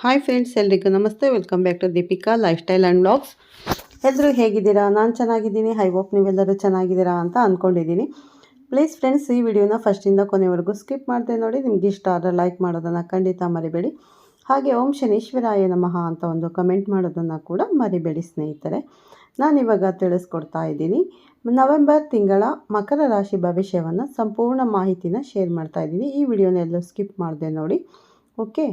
Hi friends ಎಲ್ರಿಗೂ ನಮಸ್ತೆ. Welcome back to Deepika lifestyle and blogs ಎಲ್ಲರೂ ಹೇಗಿದ್ದೀರಾ? ನಾನು ಚೆನ್ನಾಗಿದ್ದೀನಿ. ಐ ಹೋಪ್ ನೀವೆಲ್ಲರೂ ಚೆನ್ನಾಗಿದ್ದೀರಾ ಅಂತ ಅಂದ್ಕೊಂಡಿದ್ದೀನಿ ಪ್ಲೀಸ್ ಫ್ರೆಂಡ್ಸ್ ಈ ವಿಡಿಯೋನ ಫಸ್ಟಿಂದ ಕೊನೆವರೆಗೂ ಸ್ಕಿಪ್ ಮಾಡಿದೆ ನೋಡಿ. ನಿಮ್ಗೆ ಇಷ್ಟ ಆದರೆ ಲೈಕ್ ಮಾಡೋದನ್ನು ಖಂಡಿತ ಮರಿಬೇಡಿ. ಹಾಗೆ ಓಂ ಶನೀಶ್ವರಾಯ ನಮಃ ಅಂತ ಒಂದು ಕಮೆಂಟ್ ಮಾಡೋದನ್ನು ಕೂಡ ಮರಿಬೇಡಿ ಸ್ನೇಹಿತರೆ. ನಾನಿವಾಗ ತಿಳಿಸ್ಕೊಡ್ತಾ ಇದ್ದೀನಿ. ನವೆಂಬರ್ ತಿಂಗಳ ಮಕರ ರಾಶಿ ಭವಿಷ್ಯವನ್ನು ಸಂಪೂರ್ಣ ಮಾಹಿತಿನ ಶೇರ್ ಮಾಡ್ತಾ ಇದ್ದೀನಿ. ಈ ವಿಡಿಯೋನ ಎಲ್ಲೂ ಸ್ಕಿಪ್ ಮಾಡಿದೆ ನೋಡಿ. ಓಕೆ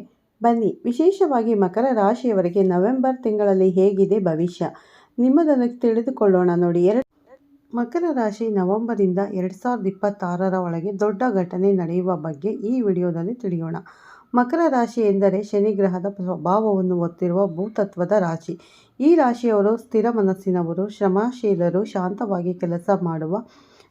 ಬನ್ನಿ. ವಿಶೇಷವಾಗಿ ಮಕರ ರಾಶಿಯವರಿಗೆ ನವೆಂಬರ್ ತಿಂಗಳಲ್ಲಿ ಹೇಗಿದೆ ಭವಿಷ್ಯ? ನಿಮ್ಮದನ್ನು ತಿಳಿದುಕೊಳ್ಳೋಣ ನೋಡಿ. ಎರಡು ಮಕರ ರಾಶಿ ನವೆಂಬರಿಂದ ಎರಡು ಸಾವಿರದ ಇಪ್ಪತ್ತಾರರ ಒಳಗೆ ದೊಡ್ಡ ಘಟನೆ ನಡೆಯುವ ಬಗ್ಗೆ ಈ ವಿಡಿಯೋದಲ್ಲಿ ತಿಳಿಯೋಣ. ಮಕರ ರಾಶಿ ಎಂದರೆ ಶನಿ ಗ್ರಹದ ಸ್ವಭಾವವನ್ನು ಒತ್ತಿರುವ ಭೂತತ್ವದ ರಾಶಿ. ಈ ರಾಶಿಯವರು ಸ್ಥಿರ ಮನಸ್ಸಿನವರು, ಶ್ರಮಶೀಲರು, ಶಾಂತವಾಗಿ ಕೆಲಸ ಮಾಡುವ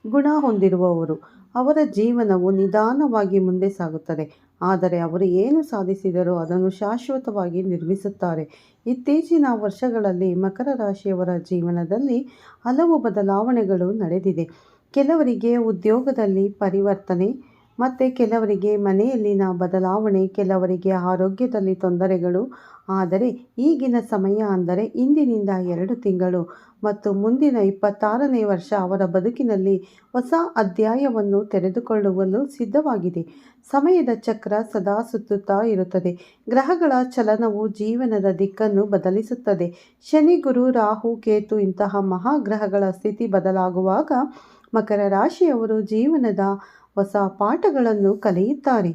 ಗುಣ ಹೊಂದಿರುವವರು. ಅವರ ಜೀವನವು ನಿಧಾನವಾಗಿ ಮುಂದೆ ಸಾಗುತ್ತದೆ. ಆದರೆ ಅವರು ಏನು ಸಾಧಿಸಿದರೂ ಅದನ್ನು ಶಾಶ್ವತವಾಗಿ ನಿರ್ಮಿಸುತ್ತಾರೆ. ಇತ್ತೀಚಿನ ವರ್ಷಗಳಲ್ಲಿ ಮಕರ ರಾಶಿಯವರ ಜೀವನದಲ್ಲಿ ಹಲವು ಬದಲಾವಣೆಗಳು ನಡೆದಿದೆ. ಕೆಲವರಿಗೆ ಉದ್ಯೋಗದಲ್ಲಿ ಪರಿವರ್ತನೆ ಮತ್ತು ಕೆಲವರಿಗೆ ಮನೆಯಲ್ಲಿನ ಬದಲಾವಣೆ, ಕೆಲವರಿಗೆ ಆರೋಗ್ಯದಲ್ಲಿ ತೊಂದರೆಗಳು. ಆದರೆ ಈಗಿನ ಸಮಯ ಅಂದರೆ ಇಂದಿನಿಂದ ಎರಡು ತಿಂಗಳು ಮತ್ತು ಮುಂದಿನ ಇಪ್ಪತ್ತಾರನೇ ವರ್ಷ ಅವರ ಬದುಕಿನಲ್ಲಿ ಹೊಸ ಅಧ್ಯಾಯವನ್ನು ತೆರೆದುಕೊಳ್ಳುವಲು ಸಿದ್ಧವಾಗಿದೆ. ಸಮಯದ ಚಕ್ರ ಸದಾ ಸುತ್ತುತ್ತಾ ಇರುತ್ತದೆ. ಗ್ರಹಗಳ ಚಲನವು ಜೀವನದ ದಿಕ್ಕನ್ನು ಬದಲಿಸುತ್ತದೆ. ಶನಿ, ಗುರು, ರಾಹು, ಕೇತು ಇಂತಹ ಮಹಾಗ್ರಹಗಳ ಸ್ಥಿತಿ ಬದಲಾಗುವಾಗ ಮಕರ ರಾಶಿಯವರು ಜೀವನದ ಹೊಸ ಪಾಠಗಳನ್ನು ಕಲಿಯುತ್ತಾರೆ.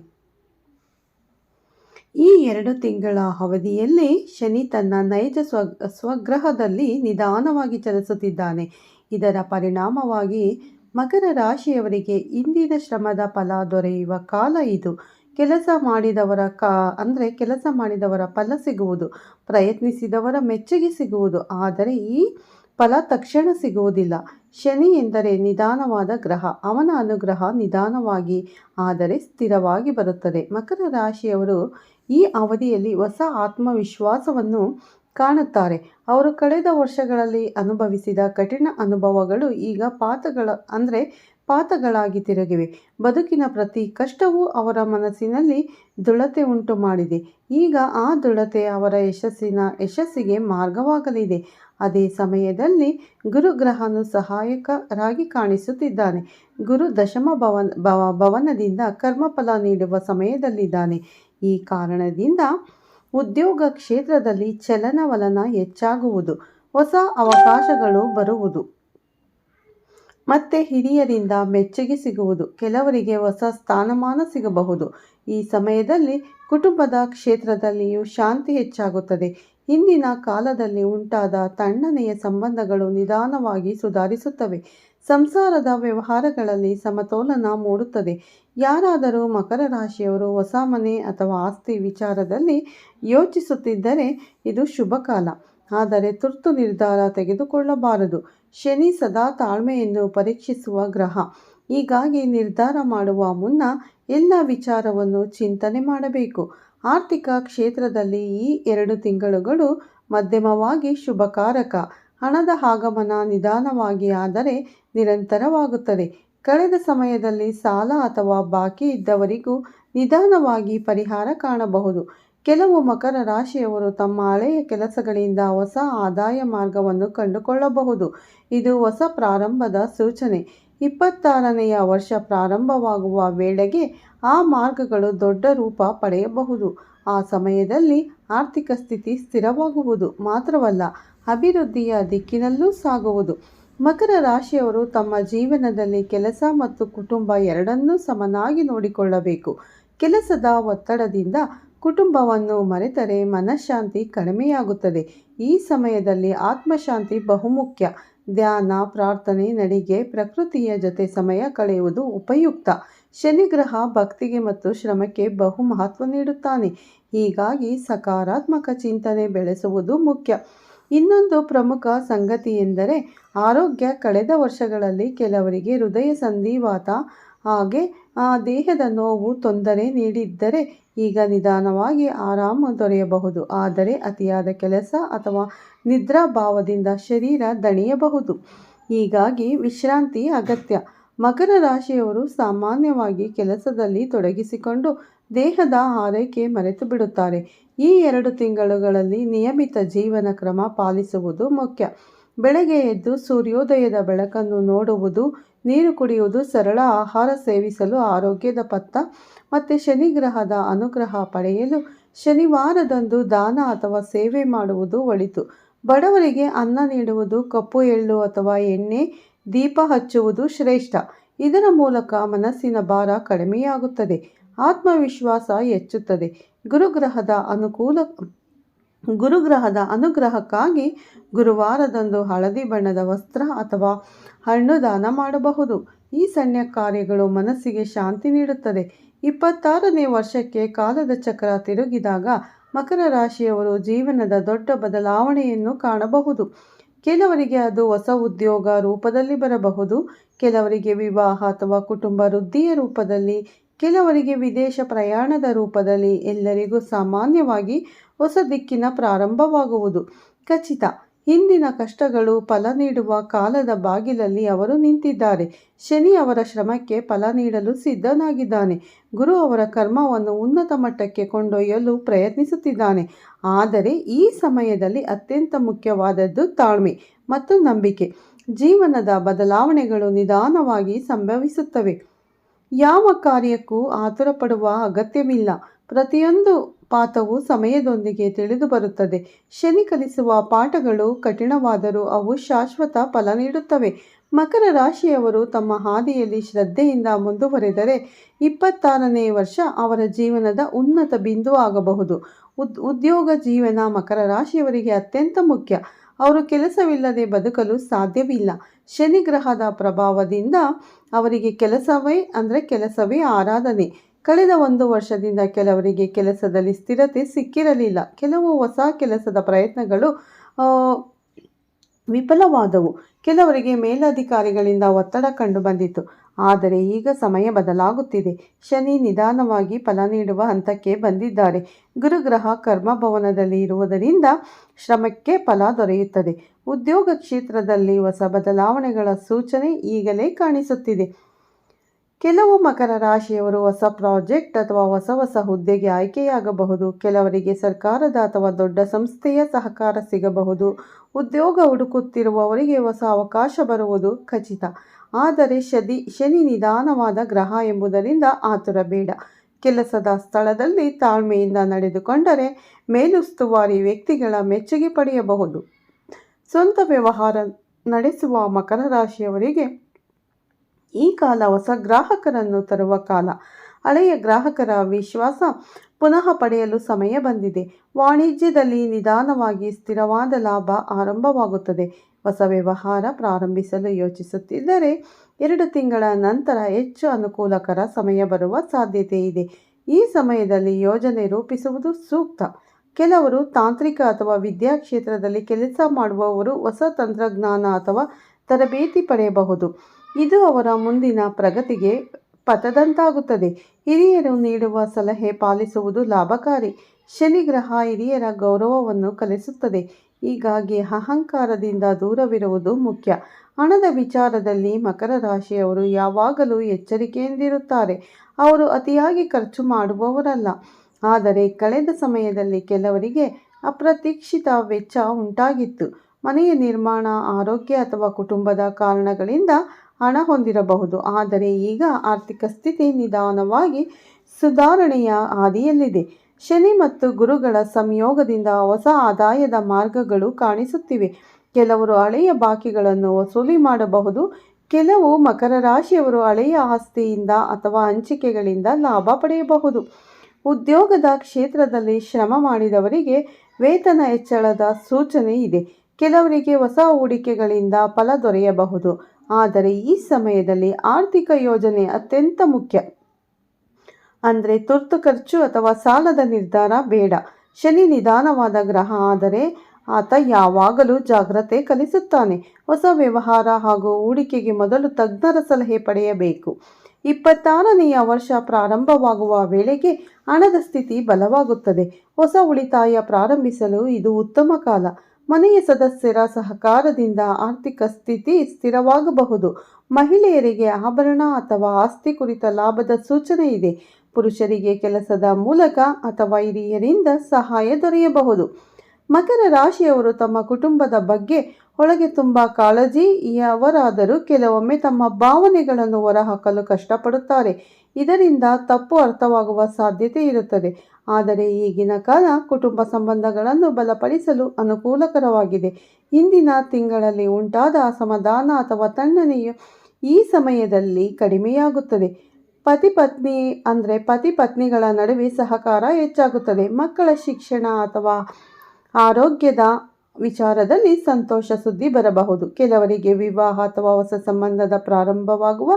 ಈ ಎರಡು ತಿಂಗಳ ಅವಧಿಯಲ್ಲಿ ಶನಿ ತನ್ನ ನೈಜ ಸ್ವ, ಸ್ವಗ್ರಹದಲ್ಲಿ ನಿಧಾನವಾಗಿ ಚಲಿಸುತ್ತಿದ್ದಾನೆ. ಇದರ ಪರಿಣಾಮವಾಗಿ ಮಕರ ರಾಶಿಯವರಿಗೆ ಇಂದಿನ ಶ್ರಮದ ಫಲ ದೊರೆಯುವ ಕಾಲ ಇದು. ಕೆಲಸ ಮಾಡಿದವರ ಕಾ, ಅಂದರೆ ಕೆಲಸ ಮಾಡಿದವರ ಫಲ ಸಿಗುವುದು, ಪ್ರಯತ್ನಿಸಿದವರ ಮೆಚ್ಚುಗೆ ಸಿಗುವುದು, ಆದರೆ ಈ ಫಲ ತಕ್ಷಣ ಸಿಗುವುದಿಲ್ಲ. ಶನಿ ಎಂದರೆ ನಿಧಾನವಾದ ಗ್ರಹ, ಅವನ ಅನುಗ್ರಹ ನಿಧಾನವಾಗಿ ಆದರೆ ಸ್ಥಿರವಾಗಿ ಬರುತ್ತದೆ. ಮಕರ ರಾಶಿಯವರು ಈ ಅವಧಿಯಲ್ಲಿ ಹೊಸ ಆತ್ಮವಿಶ್ವಾಸವನ್ನು ಕಾಣುತ್ತಾರೆ. ಅವರು ಕಳೆದ ವರ್ಷಗಳಲ್ಲಿ ಅನುಭವಿಸಿದ ಕಠಿಣ ಅನುಭವಗಳು ಈಗ ಪಾತಗಳ, ಅಂದರೆ ಪಾತಗಳಾಗಿ ತಿರುಗಿವೆ. ಬದುಕಿನ ಪ್ರತಿ ಕಷ್ಟವೂ ಅವರ ಮನಸ್ಸಿನಲ್ಲಿ ದೃಢತೆ ಉಂಟು ಮಾಡಿದೆ ಈಗ ಆ ದೃಢತೆ ಅವರ ಯಶಸ್ಸಿನ ಯಶಸ್ಸಿಗೆ ಮಾರ್ಗವಾಗಲಿದೆ. ಅದೇ ಸಮಯದಲ್ಲಿ ಗುರುಗ್ರಹನು ಸಹಾಯಕರಾಗಿ ಕಾಣಿಸುತ್ತಿದ್ದಾನೆ. ಗುರು ದಶಮ ಭವನ, ಭವ, ಭವನದಿಂದ ಕರ್ಮಫಲ ನೀಡುವ ಸಮಯದಲ್ಲಿದ್ದಾನೆ. ಈ ಕಾರಣದಿಂದ ಉದ್ಯೋಗ ಕ್ಷೇತ್ರದಲ್ಲಿ ಚಲನವಲನ ಹೆಚ್ಚಾಗುವುದು, ಹೊಸ ಅವಕಾಶಗಳು ಬರುವುದು, ಮತ್ತೆ ಹಿರಿಯರಿಂದ ಮೆಚ್ಚುಗೆ ಸಿಗುವುದು, ಕೆಲವರಿಗೆ ಹೊಸ ಸ್ಥಾನಮಾನ ಸಿಗಬಹುದು. ಈ ಸಮಯದಲ್ಲಿ ಕುಟುಂಬದ ಕ್ಷೇತ್ರದಲ್ಲಿಯೂ ಶಾಂತಿ ಹೆಚ್ಚಾಗುತ್ತದೆ. ಹಿಂದಿನ ಕಾಲದಲ್ಲಿ ಉಂಟಾದ ತಣ್ಣನೆಯ ಸಂಬಂಧಗಳು ನಿಧಾನವಾಗಿ ಸುಧಾರಿಸುತ್ತವೆ. ಸಂಸಾರದ ವ್ಯವಹಾರಗಳಲ್ಲಿ ಸಮತೋಲನ ಮೂಡುತ್ತದೆ. ಯಾರಾದರೂ ಮಕರ ರಾಶಿಯವರು ಹೊಸ ಮನೆ ಅಥವಾ ಆಸ್ತಿ ವಿಚಾರದಲ್ಲಿ ಯೋಚಿಸುತ್ತಿದ್ದರೆ ಇದು ಶುಭ ಕಾಲ. ಆದರೆ ತುರ್ತು ನಿರ್ಧಾರ ತೆಗೆದುಕೊಳ್ಳಬಾರದು. ಶನಿ ಸದಾ ತಾಳ್ಮೆಯನ್ನು ಪರೀಕ್ಷಿಸುವ ಗ್ರಹ. ಹೀಗಾಗಿ ನಿರ್ಧಾರ ಮಾಡುವ ಮುನ್ನ ಎಲ್ಲ ವಿಚಾರವನ್ನು ಚಿಂತನೆ ಮಾಡಬೇಕು. ಆರ್ಥಿಕ ಕ್ಷೇತ್ರದಲ್ಲಿ ಈ ಎರಡು ತಿಂಗಳುಗಳು ಮಧ್ಯಮವಾಗಿ ಶುಭಕಾರಕ. ಹಣದ ಆಗಮನ ನಿಧಾನವಾಗಿ ಆದರೆ ನಿರಂತರವಾಗುತ್ತದೆ. ಕಳೆದ ಸಮಯದಲ್ಲಿ ಸಾಲ ಅಥವಾ ಬಾಕಿ ಇದ್ದವರಿಗೂ ನಿಧಾನವಾಗಿ ಪರಿಹಾರ ಕಾಣಬಹುದು. ಕೆಲವು ಮಕರ ರಾಶಿಯವರು ತಮ್ಮ ಹಳೆಯ ಕೆಲಸಗಳಿಂದ ಹೊಸ ಆದಾಯ ಮಾರ್ಗವನ್ನು ಕಂಡುಕೊಳ್ಳಬಹುದು. ಇದು ಹೊಸ ಪ್ರಾರಂಭದ ಸೂಚನೆ. ಇಪ್ಪತ್ತಾರನೆಯ ವರ್ಷ ಪ್ರಾರಂಭವಾಗುವ ವೇಳೆಗೆ ಆ ಮಾರ್ಗಗಳು ದೊಡ್ಡ ರೂಪ ಪಡೆಯಬಹುದು. ಆ ಸಮಯದಲ್ಲಿ ಆರ್ಥಿಕ ಸ್ಥಿತಿ ಸ್ಥಿರವಾಗುವುದು ಮಾತ್ರವಲ್ಲ, ಅಭಿವೃದ್ಧಿಯ ದಿಕ್ಕಿನಲ್ಲೂ ಸಾಗುವುದು. ಮಕರ ರಾಶಿಯವರು ತಮ್ಮ ಜೀವನದಲ್ಲಿ ಕೆಲಸ ಮತ್ತು ಕುಟುಂಬ ಎರಡನ್ನೂ ಸಮನಾಗಿ ನೋಡಿಕೊಳ್ಳಬೇಕು. ಕೆಲಸದ ಒತ್ತಡದಿಂದ ಕುಟುಂಬವನ್ನು ಮರೆತರೆ ಮನಃಶಾಂತಿ ಕಡಿಮೆಯಾಗುತ್ತದೆ. ಈ ಸಮಯದಲ್ಲಿ ಆತ್ಮಶಾಂತಿ ಬಹುಮುಖ್ಯ. ಧ್ಯಾನ, ಪ್ರಾರ್ಥನೆ, ನಡಿಗೆ, ಪ್ರಕೃತಿಯ ಜೊತೆ ಸಮಯ ಕಳೆಯುವುದು ಉಪಯುಕ್ತ. ಶನಿಗ್ರಹ ಭಕ್ತಿಗೆ ಮತ್ತು ಶ್ರಮಕ್ಕೆ ಬಹು ಮಹತ್ವ ನೀಡುತ್ತಾನೆ. ಹೀಗಾಗಿ ಸಕಾರಾತ್ಮಕ ಚಿಂತನೆ ಬೆಳೆಸುವುದು ಮುಖ್ಯ. ಇನ್ನೊಂದು ಪ್ರಮುಖ ಸಂಗತಿ ಎಂದರೆ ಆರೋಗ್ಯ. ಕಳೆದ ವರ್ಷಗಳಲ್ಲಿ ಕೆಲವರಿಗೆ ಹೃದಯ ಸಂಧಿವಾತ ಹಾಗೆ ದೇಹದ ನೋವು ತೊಂದರೆ ನೀಡಿದ್ದರೆ ಈಗ ನಿಧಾನವಾಗಿ ಆರಾಮ ದೊರೆಯಬಹುದು. ಆದರೆ ಅತಿಯಾದ ಕೆಲಸ ಅಥವಾ ನಿದ್ರಾಭಾವದಿಂದ ಶರೀರ ದಣಿಯಬಹುದು. ಹೀಗಾಗಿ ವಿಶ್ರಾಂತಿ ಅಗತ್ಯ. ಮಕರ ರಾಶಿಯವರು ಸಾಮಾನ್ಯವಾಗಿ ಕೆಲಸದಲ್ಲಿ ತೊಡಗಿಸಿಕೊಂಡು ದೇಹದ ಆರೈಕೆ ಮರೆತು ಬಿಡುತ್ತಾರೆ. ಈ ಎರಡು ತಿಂಗಳುಗಳಲ್ಲಿ ನಿಯಮಿತ ಜೀವನ ಕ್ರಮ ಪಾಲಿಸುವುದು ಮುಖ್ಯ. ಬೆಳಗ್ಗೆ ಎದ್ದು ಸೂರ್ಯೋದಯದ ಬೆಳಕನ್ನು ನೋಡುವುದು, ನೀರು ಕುಡಿಯುವುದು ಸರಳ ಆಹಾರ ಸೇವಿಸಲು ಆರೋಗ್ಯದ ಪತ್ತ ಮತ್ತು ಶನಿಗ್ರಹದ ಅನುಗ್ರಹ ಪಡೆಯಲು ಶನಿವಾರದಂದು ದಾನ ಅಥವಾ ಸೇವೆ ಮಾಡುವುದು ಒಳಿತು. ಬಡವರಿಗೆ ಅನ್ನ ನೀಡುವುದು ಕಪ್ಪು ಎಳ್ಳು ಅಥವಾ ಎಣ್ಣೆ ದೀಪ ಹಚ್ಚುವುದು ಶ್ರೇಷ್ಠ. ಇದರ ಮೂಲಕ ಮನಸ್ಸಿನ ಭಾರ ಕಡಿಮೆಯಾಗುತ್ತದೆ. ಆತ್ಮವಿಶ್ವಾಸ ಹೆಚ್ಚುತ್ತದೆ. ಗುರುಗ್ರಹದ ಅನುಕೂಲ, ಗುರುಗ್ರಹದ ಅನುಗ್ರಹಕ್ಕಾಗಿ ಗುರುವಾರದಂದು ಹಳದಿ ಬಣ್ಣದ ವಸ್ತ್ರ ಅಥವಾ ಹಣ್ಣು ದಾನ ಮಾಡಬಹುದು. ಈ ಸಣ್ಣ ಕಾರ್ಯಗಳು ಮನಸ್ಸಿಗೆ ಶಾಂತಿ ನೀಡುತ್ತದೆ. ಇಪ್ಪತ್ತಾರನೇ ವರ್ಷಕ್ಕೆ ಕಾಲದ ಚಕ್ರ ತಿರುಗಿದಾಗ ಮಕರ ರಾಶಿಯವರು ಜೀವನದ ದೊಡ್ಡ ಬದಲಾವಣೆಯನ್ನು ಕಾಣಬಹುದು. ಕೆಲವರಿಗೆ ಅದು ಹೊಸ ಉದ್ಯೋಗ ರೂಪದಲ್ಲಿ ಬರಬಹುದು. ಕೆಲವರಿಗೆ ವಿವಾಹ ಅಥವಾ ಕುಟುಂಬ ವೃದ್ಧಿಯ ರೂಪದಲ್ಲಿ, ಕೆಲವರಿಗೆ ವಿದೇಶ ಪ್ರಯಾಣದ ರೂಪದಲ್ಲಿ ಎಲ್ಲರಿಗೂ ಸಾಮಾನ್ಯವಾಗಿ ಹೊಸ ದಿಕ್ಕಿನ ಪ್ರಾರಂಭವಾಗುವುದು ಖಚಿತ. ಹಿಂದಿನ ಕಷ್ಟಗಳು ಫಲ ನೀಡುವ ಕಾಲದ ಬಾಗಿಲಲ್ಲಿ ಅವರು ನಿಂತಿದ್ದಾರೆ. ಶನಿ ಅವರ ಶ್ರಮಕ್ಕೆ ಫಲ ನೀಡಲು ಸಿದ್ಧನಾಗಿದ್ದಾನೆ. ಗುರು ಅವರ ಕರ್ಮವನ್ನು ಉನ್ನತ ಮಟ್ಟಕ್ಕೆ ಕೊಂಡೊಯ್ಯಲು ಪ್ರಯತ್ನಿಸುತ್ತಿದ್ದಾನೆ. ಆದರೆ ಈ ಸಮಯದಲ್ಲಿ ಅತ್ಯಂತ ಮುಖ್ಯವಾದದ್ದು ತಾಳ್ಮೆ ಮತ್ತು ನಂಬಿಕೆ. ಜೀವನದ ಬದಲಾವಣೆಗಳು ನಿಧಾನವಾಗಿ ಸಂಭವಿಸುತ್ತವೆ. ಯಾವ ಕಾರ್ಯಕ್ಕೂ ಆತುರಪಡುವ ಅಗತ್ಯವಿಲ್ಲ. ಪ್ರತಿಯೊಂದು ಪಾಠವು ಸಮಯದೊಂದಿಗೆ ತಿಳಿದು ಬರುತ್ತದೆ. ಶನಿ ಕಲಿಸುವ ಪಾಠಗಳು ಕಠಿಣವಾದರೂ ಅವು ಶಾಶ್ವತ ಫಲ ನೀಡುತ್ತವೆ. ಮಕರ ರಾಶಿಯವರು ತಮ್ಮ ಹಾದಿಯಲ್ಲಿ ಶ್ರದ್ಧೆಯಿಂದ ಮುಂದುವರೆದರೆ ಇಪ್ಪತ್ತಾರನೇ ವರ್ಷ ಅವರ ಜೀವನದ ಉನ್ನತ ಬಿಂದು ಆಗಬಹುದು. ಉದ್, ಉದ್ಯೋಗ ಜೀವನ ಮಕರ ರಾಶಿಯವರಿಗೆ ಅತ್ಯಂತ ಮುಖ್ಯ. ಅವರು ಕೆಲಸವಿಲ್ಲದೆ ಬದುಕಲು ಸಾಧ್ಯವಿಲ್ಲ. ಶನಿ ಗ್ರಹದ ಪ್ರಭಾವದಿಂದ ಅವರಿಗೆ ಕೆಲಸವೇ, ಅಂದರೆ ಕೆಲಸವೇ ಆರಾಧನೆ. ಕಳೆದ ಒಂದು ವರ್ಷದಿಂದ ಕೆಲವರಿಗೆ ಕೆಲಸದಲ್ಲಿ ಸ್ಥಿರತೆ ಸಿಕ್ಕಿರಲಿಲ್ಲ. ಕೆಲವು ಹೊಸ ಕೆಲಸದ ಪ್ರಯತ್ನಗಳು ವಿಫಲವಾದವು. ಕೆಲವರಿಗೆ ಮೇಲಧಿಕಾರಿಗಳಿಂದ ಒತ್ತಡ ಕಂಡು ಬಂದಿತು ಆದರೆ ಈಗ ಸಮಯ ಬದಲಾಗುತ್ತಿದೆ. ಶನಿ ನಿಧಾನವಾಗಿ ಫಲ ನೀಡುವ ಹಂತಕ್ಕೆ ಬಂದಿದ್ದಾರೆ. ಗುರುಗ್ರಹ ಕರ್ಮಭವನದಲ್ಲಿ ಇರುವುದರಿಂದ ಶ್ರಮಕ್ಕೆ ಫಲ ದೊರೆಯುತ್ತದೆ. ಉದ್ಯೋಗ ಕ್ಷೇತ್ರದಲ್ಲಿ ಹೊಸ ಬದಲಾವಣೆಗಳ ಸೂಚನೆ ಈಗಲೇ ಕಾಣಿಸುತ್ತಿದೆ. ಕೆಲವು ಮಕರ ರಾಶಿಯವರು ಹೊಸ ಪ್ರಾಜೆಕ್ಟ್ ಅಥವಾ ಹೊಸ ಹೊಸ ಹುದ್ದೆಗೆ ಆಯ್ಕೆಯಾಗಬಹುದು. ಕೆಲವರಿಗೆ ಸರ್ಕಾರದ ಅಥವಾ ದೊಡ್ಡ ಸಂಸ್ಥೆಯ ಸಹಕಾರ ಸಿಗಬಹುದು. ಉದ್ಯೋಗ ಹುಡುಕುತ್ತಿರುವವರಿಗೆ ಹೊಸ ಅವಕಾಶ ಬರುವುದು ಖಚಿತ. ಆದರೆ ಶನಿ ಶನಿ ನಿಧಾನವಾದ ಗ್ರಹ ಎಂಬುದರಿಂದ ಆತುರ ಬೇಡ ಕೆಲಸದ ಸ್ಥಳದಲ್ಲಿ ತಾಳ್ಮೆಯಿಂದ ನಡೆದುಕೊಂಡರೆ ಮೇಲುಸ್ತುವಾರಿ ವ್ಯಕ್ತಿಗಳ ಮೆಚ್ಚುಗೆ ಪಡೆಯಬಹುದು. ಸ್ವಂತ ವ್ಯವಹಾರ ನಡೆಸುವ ಮಕರ ರಾಶಿಯವರಿಗೆ ಈ ಕಾಲ ಹೊಸ ಗ್ರಾಹಕರನ್ನು ತರುವ ಕಾಲ. ಹಳೆಯ ಗ್ರಾಹಕರ ವಿಶ್ವಾಸ ಪುನಃ ಪಡೆಯಲು ಸಮಯ ಬಂದಿದೆ. ವಾಣಿಜ್ಯದಲ್ಲಿ ನಿಧಾನವಾಗಿ ಸ್ಥಿರವಾದ ಲಾಭ ಆರಂಭವಾಗುತ್ತದೆ. ಹೊಸ ವ್ಯವಹಾರ ಪ್ರಾರಂಭಿಸಲು ಯೋಚಿಸುತ್ತಿದ್ದರೆ ಎರಡು ತಿಂಗಳ ನಂತರ ಹೆಚ್ಚು ಅನುಕೂಲಕರ ಸಮಯ ಬರುವ ಸಾಧ್ಯತೆ ಇದೆ. ಈ ಸಮಯದಲ್ಲಿ ಯೋಜನೆ ರೂಪಿಸುವುದು ಸೂಕ್ತ. ಕೆಲವರು ತಾಂತ್ರಿಕ ಅಥವಾ ವಿದ್ಯಾ ಕ್ಷೇತ್ರದಲ್ಲಿ ಕೆಲಸ ಮಾಡುವವರು ಹೊಸ ತಂತ್ರಜ್ಞಾನ ಅಥವಾ ತರಬೇತಿ ಪಡೆಯಬಹುದು. ಇದು ಅವರ ಮುಂದಿನ ಪ್ರಗತಿಗೆ ಪಥದಂತಾಗುತ್ತದೆ. ಹಿರಿಯರು ನೀಡುವ ಸಲಹೆ ಪಾಲಿಸುವುದು ಲಾಭಕಾರಿ. ಶನಿ ಗ್ರಹ ಹಿರಿಯರ ಗೌರವವನ್ನು ಕಲಿಸುತ್ತದೆ. ಹೀಗಾಗಿ ಅಹಂಕಾರದಿಂದ ದೂರವಿರುವುದು ಮುಖ್ಯ. ಹಣದ ವಿಚಾರದಲ್ಲಿ ಮಕರ ರಾಶಿಯವರು ಯಾವಾಗಲೂ ಎಚ್ಚರಿಕೆಯಿಂದಿರುತ್ತಾರೆ. ಅವರು ಅತಿಯಾಗಿ ಖರ್ಚು ಮಾಡುವವರಲ್ಲ. ಆದರೆ ಕಳೆದ ಸಮಯದಲ್ಲಿ ಕೆಲವರಿಗೆ ಅಪ್ರತೀಕ್ಷಿತ ವೆಚ್ಚ ಉಂಟಾಗಿತ್ತು. ಮನೆಯ ನಿರ್ಮಾಣ, ಆರೋಗ್ಯ ಅಥವಾ ಕುಟುಂಬದ ಕಾರಣಗಳಿಂದ ಹಣ ಹೊಂದಿರಬಹುದು. ಆದರೆ ಈಗ ಆರ್ಥಿಕ ಸ್ಥಿತಿ ನಿಧಾನವಾಗಿ ಸುಧಾರಣೆಯ ಹಾದಿಯಲ್ಲಿದೆ. ಶನಿ ಮತ್ತು ಗುರುಗಳ ಸಂಯೋಗದಿಂದ ಹೊಸ ಆದಾಯದ ಮಾರ್ಗಗಳು ಕಾಣಿಸುತ್ತಿವೆ. ಕೆಲವರು ಹಳೆಯ ಬಾಕಿಗಳನ್ನು ವಸೂಲಿ ಮಾಡಬಹುದು. ಕೆಲವು ಮಕರ ರಾಶಿಯವರು ಹಳೆಯ ಆಸ್ತಿಯಿಂದ ಅಥವಾ ಹಂಚಿಕೆಗಳಿಂದ ಲಾಭ ಪಡೆಯಬಹುದು. ಉದ್ಯೋಗದ ಕ್ಷೇತ್ರದಲ್ಲಿ ಶ್ರಮ ಮಾಡಿದವರಿಗೆ ವೇತನ ಹೆಚ್ಚಳದ ಸೂಚನೆ ಇದೆ. ಕೆಲವರಿಗೆ ಹೊಸ ಹೂಡಿಕೆಗಳಿಂದ ಫಲ ದೊರೆಯಬಹುದು. ಆದರೆ ಈ ಸಮಯದಲ್ಲಿ ಆರ್ಥಿಕ ಯೋಜನೆ ಅತ್ಯಂತ ಮುಖ್ಯ. ಅಂದರೆ ತುರ್ತು ಖರ್ಚು ಅಥವಾ ಸಾಲದ ನಿರ್ಧಾರ ಬೇಡ. ಶನಿ ನಿಧಾನವಾದ ಗ್ರಹ, ಆದರೆ ಆತ ಯಾವಾಗಲೂ ಜಾಗ್ರತೆ ಕಲಿಸುತ್ತಾನೆ. ಹೊಸ ವ್ಯವಹಾರ ಹಾಗೂ ಹೂಡಿಕೆಗೆ ಮೊದಲು ತಜ್ಞರ ಸಲಹೆ ಪಡೆಯಬೇಕು. ಇಪ್ಪತ್ತಾರನೆಯ ವರ್ಷ ಪ್ರಾರಂಭವಾಗುವ ವೇಳೆಗೆ ಹಣದ ಸ್ಥಿತಿ ಬಲವಾಗುತ್ತದೆ. ಹೊಸ ಉಳಿತಾಯ ಪ್ರಾರಂಭಿಸಲು ಇದು ಉತ್ತಮ ಕಾಲ. ಮನೆಯ ಸದಸ್ಯರ ಸಹಕಾರದಿಂದ ಆರ್ಥಿಕ ಸ್ಥಿತಿ ಸ್ಥಿರವಾಗಬಹುದು. ಮಹಿಳೆಯರಿಗೆ ಆಭರಣ ಅಥವಾ ಆಸ್ತಿ ಕುರಿತ ಲಾಭದ ಸೂಚನೆ ಇದೆ. ಪುರುಷರಿಗೆ ಕೆಲಸದ ಮೂಲಕ ಅಥವಾ ಹಿರಿಯರಿಂದ ಸಹಾಯ ದೊರೆಯಬಹುದು. ಮಕರ ರಾಶಿಯವರು ತಮ್ಮ ಕುಟುಂಬದ ಬಗ್ಗೆ ಒಳಗೆ ತುಂಬ ಕಾಳಜಿ, ಯಾವರಾದರೂ ಕೆಲವೊಮ್ಮೆ ತಮ್ಮ ಭಾವನೆಗಳನ್ನು ಹೊರಹಾಕಲು ಕಷ್ಟಪಡುತ್ತಾರೆ. ಇದರಿಂದ ತಪ್ಪು ಅರ್ಥವಾಗುವ ಸಾಧ್ಯತೆ ಇರುತ್ತದೆ. ಆದರೆ ಈಗಿನ ಕಾಲ ಕುಟುಂಬ ಸಂಬಂಧಗಳನ್ನು ಬಲಪಡಿಸಲು ಅನುಕೂಲಕರವಾಗಿದೆ. ಇಂದಿನ ತಿಂಗಳಲ್ಲಿ ಉಂಟಾದ ಅಸಮಾಧಾನ ಅಥವಾ ತಣ್ಣನೆಯು ಈ ಸಮಯದಲ್ಲಿ ಕಡಿಮೆಯಾಗುತ್ತದೆ. ಪತಿ ಪತ್ನಿ ಅಂದರೆ ಪತಿ ಪತ್ನಿಗಳ ನಡುವೆ ಸಹಕಾರ ಹೆಚ್ಚಾಗುತ್ತದೆ. ಮಕ್ಕಳ ಶಿಕ್ಷಣ ಅಥವಾ ಆರೋಗ್ಯದ ವಿಚಾರದಲ್ಲಿ ಸಂತೋಷ ಸುದ್ದಿ ಬರಬಹುದು. ಕೆಲವರಿಗೆ ವಿವಾಹ ಅಥವಾ ಹೊಸ ಸಂಬಂಧದ ಪ್ರಾರಂಭವಾಗುವ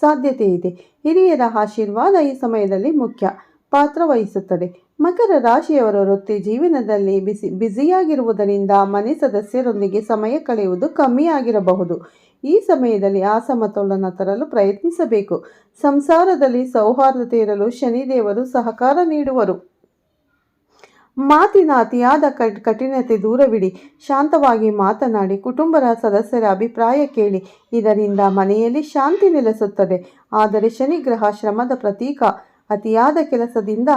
ಸಾಧ್ಯತೆ ಇದೆ ಹಿರಿಯರ ಆಶೀರ್ವಾದ ಈ ಸಮಯದಲ್ಲಿ ಮುಖ್ಯ. ಪಾತ್ರ ವಹಿಸುತ್ತದೆ ಮಕರ ರಾಶಿಯವರ ವೃತ್ತಿ ಜೀವನದಲ್ಲಿ ಬಿಸಿ, ಬ್ಯುಸಿಯಾಗಿರುವುದರಿಂದ ಮನೆ ಸದಸ್ಯರೊಂದಿಗೆ ಸಮಯ ಕಳೆಯುವುದು ಕಮ್ಮಿಯಾಗಿರಬಹುದು ಈ ಸಮಯದಲ್ಲಿ ಅಸಮತೋಲನ ತರಲು ಪ್ರಯತ್ನಿಸಬೇಕು. ಸಂಸಾರದಲ್ಲಿ ಸೌಹಾರ್ದತೆ ಇರಲು ಶನಿದೇವರು ಸಹಕಾರ ನೀಡುವರು. ಮಾತಿನ ಅತಿಯಾದ ಕಠಿಣತೆ ದೂರವಿಡಿ. ಶಾಂತವಾಗಿ ಮಾತನಾಡಿ, ಕುಟುಂಬದ ಸದಸ್ಯರ ಅಭಿಪ್ರಾಯ ಕೇಳಿ. ಇದರಿಂದ ಮನೆಯಲ್ಲಿ ಶಾಂತಿ ನೆಲೆಸುತ್ತದೆ. ಆದರೆ ಶನಿಗ್ರಹ ಶ್ರಮದ ಪ್ರತೀಕ. ಅತಿಯಾದ ಕೆಲಸದಿಂದ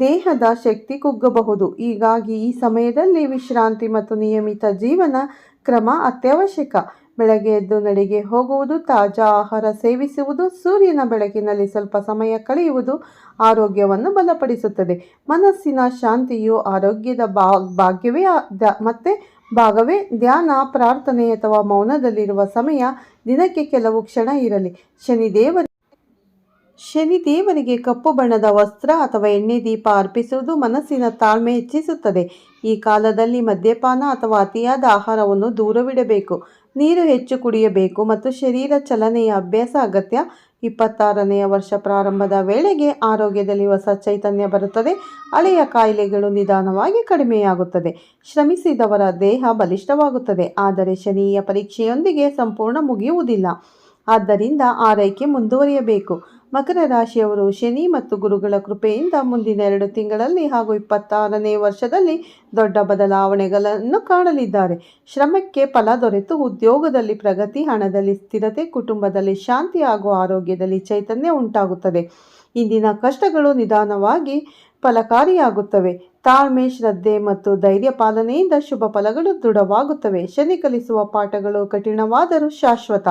ದೇಹದ ಶಕ್ತಿ ಕುಗ್ಗಬಹುದು. ಹೀಗಾಗಿ ಈ ಸಮಯದಲ್ಲಿ ವಿಶ್ರಾಂತಿ ಮತ್ತು ನಿಯಮಿತ ಜೀವನ ಕ್ರಮ ಅತ್ಯವಶ್ಯಕ. ಬೆಳಗ್ಗೆ ಎದ್ದು ನಡಿಗೆ ಹೋಗುವುದು, ತಾಜಾ ಆಹಾರ ಸೇವಿಸುವುದು, ಸೂರ್ಯನ ಬೆಳಕಿನಲ್ಲಿ ಸ್ವಲ್ಪ ಸಮಯ ಕಳೆಯುವುದು ಆರೋಗ್ಯವನ್ನು ಬಲಪಡಿಸುತ್ತದೆ. ಮನಸ್ಸಿನ ಶಾಂತಿಯು ಆರೋಗ್ಯದ ಭಾಗ್ಯವೇ ಮತ್ತೆ ಭಾಗವೇ ಧ್ಯಾನ, ಪ್ರಾರ್ಥನೆ ಅಥವಾ ಮೌನದಲ್ಲಿರುವ ಸಮಯ ದಿನಕ್ಕೆ ಕೆಲವು ಕ್ಷಣ ಇರಲಿ. ಶನಿದೇವ ಶನಿದೇವರಿಗೆ ಕಪ್ಪು ಬಣ್ಣದ ವಸ್ತ್ರ ಅಥವಾ ಎಣ್ಣೆ ದೀಪ ಅರ್ಪಿಸುವುದು ಮನಸ್ಸಿನ ತಾಳ್ಮೆ ಹೆಚ್ಚಿಸುತ್ತದೆ. ಈ ಕಾಲದಲ್ಲಿ ಮದ್ಯಪಾನ ಅಥವಾ ಅತಿಯಾದ ಆಹಾರವನ್ನು ದೂರವಿಡಬೇಕು. ನೀರು ಹೆಚ್ಚು ಕುಡಿಯಬೇಕು ಮತ್ತು ಶರೀರ ಚಲನೆಯ ಅಭ್ಯಾಸ ಅಗತ್ಯ. ಇಪ್ಪತ್ತಾರನೆಯ ವರ್ಷ ಪ್ರಾರಂಭದ ವೇಳೆಗೆ ಆರೋಗ್ಯದಲ್ಲಿ ಹೊಸ ಚೈತನ್ಯ ಬರುತ್ತದೆ. ಹಳೆಯ ಕಾಯಿಲೆಗಳು ನಿಧಾನವಾಗಿ ಕಡಿಮೆಯಾಗುತ್ತದೆ. ಶ್ರಮಿಸಿದವರ ದೇಹ ಬಲಿಷ್ಠವಾಗುತ್ತದೆ. ಆದರೆ ಶನಿಯ ಪರೀಕ್ಷೆಯೊಂದಿಗೆ ಸಂಪೂರ್ಣ ಮುಗಿಯುವುದಿಲ್ಲ. ಆದ್ದರಿಂದ ಆರೈಕೆ ಮುಂದುವರಿಯಬೇಕು. ಮಕರ ರಾಶಿಯವರು ಶನಿ ಮತ್ತು ಗುರುಗಳ ಕೃಪೆಯಿಂದ ಮುಂದಿನ ಎರಡು ತಿಂಗಳಲ್ಲಿ ಹಾಗೂ ಇಪ್ಪತ್ತಾರನೇ ವರ್ಷದಲ್ಲಿ ದೊಡ್ಡ ಬದಲಾವಣೆಗಳನ್ನು ಕಾಣಲಿದ್ದಾರೆ. ಶ್ರಮಕ್ಕೆ ಫಲ ದೊರೆತು ಉದ್ಯೋಗದಲ್ಲಿ ಪ್ರಗತಿ, ಹಣದಲ್ಲಿ ಸ್ಥಿರತೆ, ಕುಟುಂಬದಲ್ಲಿ ಶಾಂತಿ ಹಾಗೂ ಆರೋಗ್ಯದಲ್ಲಿ ಚೈತನ್ಯ ಉಂಟಾಗುತ್ತದೆ. ಇಂದಿನ ಕಷ್ಟಗಳು ನಿಧಾನವಾಗಿ ಫಲಕಾರಿಯಾಗುತ್ತವೆ. ತಾಳ್ಮೆ, ಶ್ರದ್ಧೆ ಮತ್ತು ಧೈರ್ಯ ಪಾಲನೆಯಿಂದ ಶುಭ ಫಲಗಳು ದೃಢವಾಗುತ್ತವೆ. ಶನಿ ಕಲಿಸುವ ಪಾಠಗಳು ಕಠಿಣವಾದರೂ ಶಾಶ್ವತ.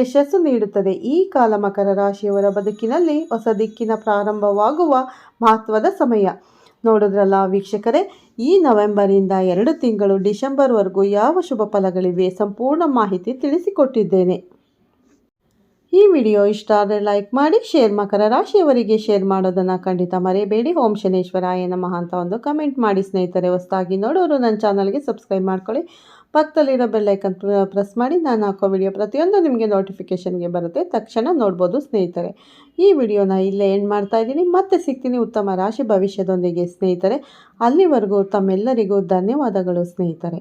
ಯಶಸ್ಸು ನೀಡುತ್ತದೆ. ಈ ಕಾಲ ಮಕರ ರಾಶಿಯವರ ಬದುಕಿನಲ್ಲಿ ಹೊಸ ದಿಕ್ಕಿನ ಪ್ರಾರಂಭವಾಗುವ ಮಹತ್ವದ ಸಮಯ. ನೋಡಿದ್ರಲ್ಲ ವೀಕ್ಷಕರೇ, ಈ ನವೆಂಬರಿಂದ ಎರಡು ತಿಂಗಳು ಡಿಸೆಂಬರ್ವರೆಗೂ ಯಾವ ಶುಭ ಫಲಗಳಿವೆ ಸಂಪೂರ್ಣ ಮಾಹಿತಿ ತಿಳಿಸಿಕೊಟ್ಟಿದ್ದೇನೆ. ಈ ವಿಡಿಯೋ ಇಷ್ಟ ಆದರೆ ಲೈಕ್ ಮಾಡಿ, ಶೇರ್ ಮಕರ ರಾಶಿಯವರಿಗೆ ಶೇರ್ ಮಾಡೋದನ್ನು ಖಂಡಿತ ಮರೆಯಬೇಡಿ. ಓಂ ಶನೇಶ್ವರಾಯ ನಮಃ ಅಂತ ಒಂದು ಕಮೆಂಟ್ ಮಾಡಿ ಸ್ನೇಹಿತರೆ, ಹೊಸದಾಗಿ ನೋಡೋರು ನನ್ನ ಚಾನಲ್ಗೆ ಸಬ್ಸ್ಕ್ರೈಬ್ ಮಾಡ್ಕೊಳ್ಳಿ. ಪಕ್ಕದಲ್ಲಿರೋ ಬೆಲ್ಲೈಕನ್ ಪ್ರೆಸ್ ಮಾಡಿ, ನಾನು ಹಾಕೋ ವಿಡಿಯೋ ಪ್ರತಿಯೊಂದು ನಿಮಗೆ ನೋಟಿಫಿಕೇಷನ್ಗೆ ಬರುತ್ತೆ. ತಕ್ಷಣ ನೋಡ್ಬೋದು ಸ್ನೇಹಿತರೆ. ಈ ವಿಡಿಯೋನ ಇಲ್ಲೇ ಎಂಡ್ ಮಾಡ್ತಾ ಇದ್ದೀನಿ. ಮತ್ತೆ ಸಿಗ್ತೀನಿ ಉತ್ತಮ ರಾಶಿ ಭವಿಷ್ಯದೊಂದಿಗೆ ಸ್ನೇಹಿತರೆ. ಅಲ್ಲಿವರೆಗೂ ತಮ್ಮೆಲ್ಲರಿಗೂ ಧನ್ಯವಾದಗಳು ಸ್ನೇಹಿತರೆ.